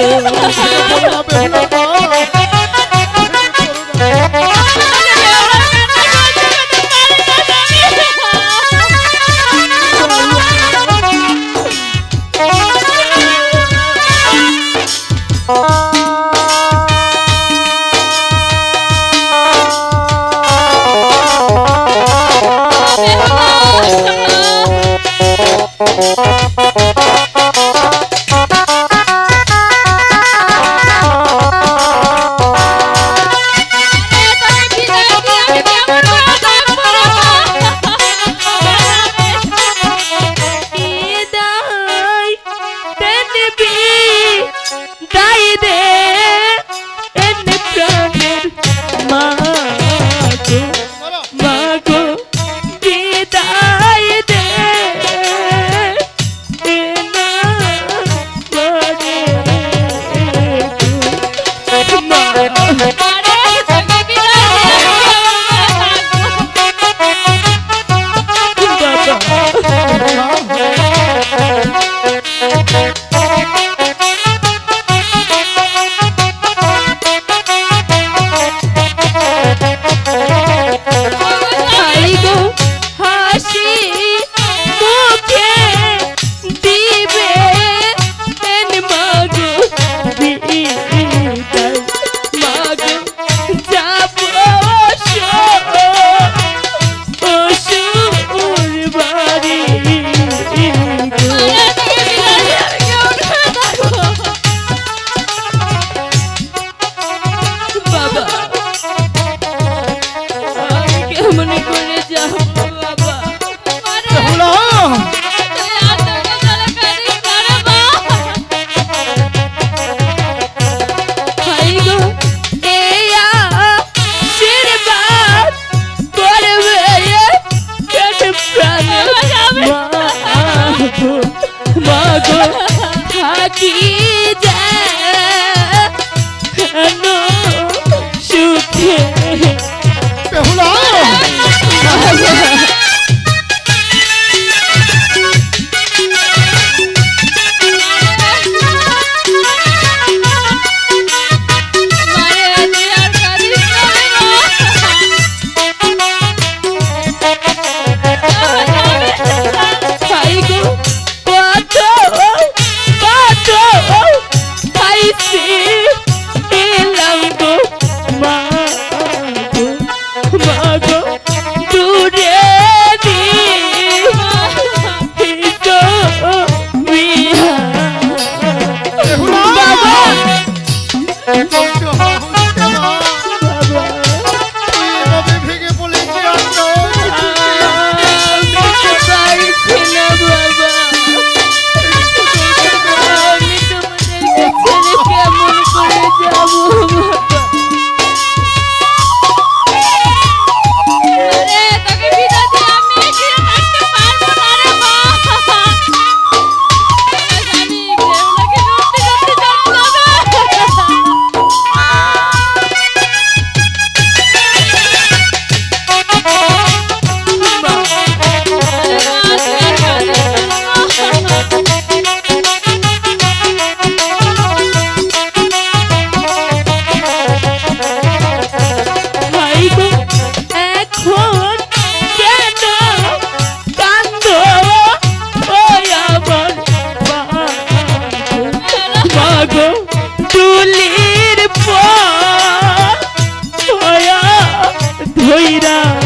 Dios. থাকি ধৈরা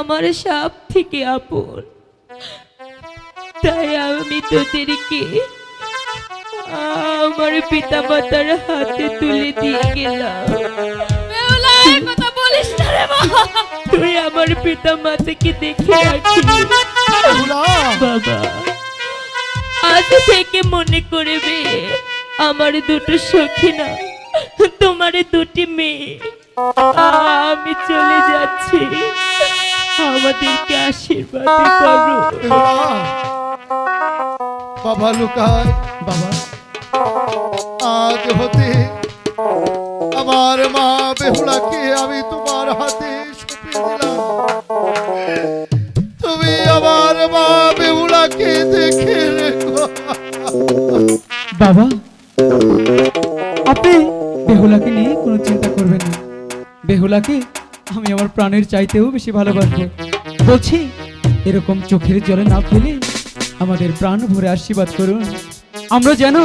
আমার সব থেকে আপন। তাই আমি তোদেরকে আমার পিতা মাতার হাতে তুলে দিয়ে গেলাম। তুই আমার পিতা মাতাকে দেখে রাখিস। বাবা আজ থেকে মনে করবে আমার দুটো সখী না তোমার দুটি মেয়ে। আমি চলে যাচ্ছি। আমাদেরকে আশীর্বাদ করো। বাবা লুকায় বাবা। আজ হতে আমার মা বেহুলাকে আমি তোমার হাতে সঁপে দিলাম। তুমি আমার মা বেহুলাকে দেখে রেখো। বাবা আপনি বেহুলাকে নিয়ে কোনো চিন্তা করবেন না। বেহুলাকে আমি আমার প্রাণের চাইতেও বেশি ভালোবাসবো। বলছি এরকম চোখের জলে না ফেলে আমাদের প্রাণ ভরে আশীর্বাদ করুন। আমরা যেন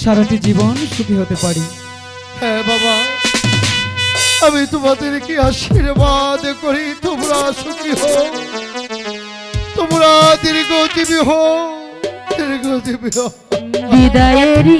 সারাটি জীবন সুখী হতে পারি। হ্যাঁ বাবা। আমি তোমাদেরকে আশীর্বাদ করি তোমরা সুখী হো তোমরা দীর্ঘজীবী হো দীর্ঘজীবী হও। বিদায়েরই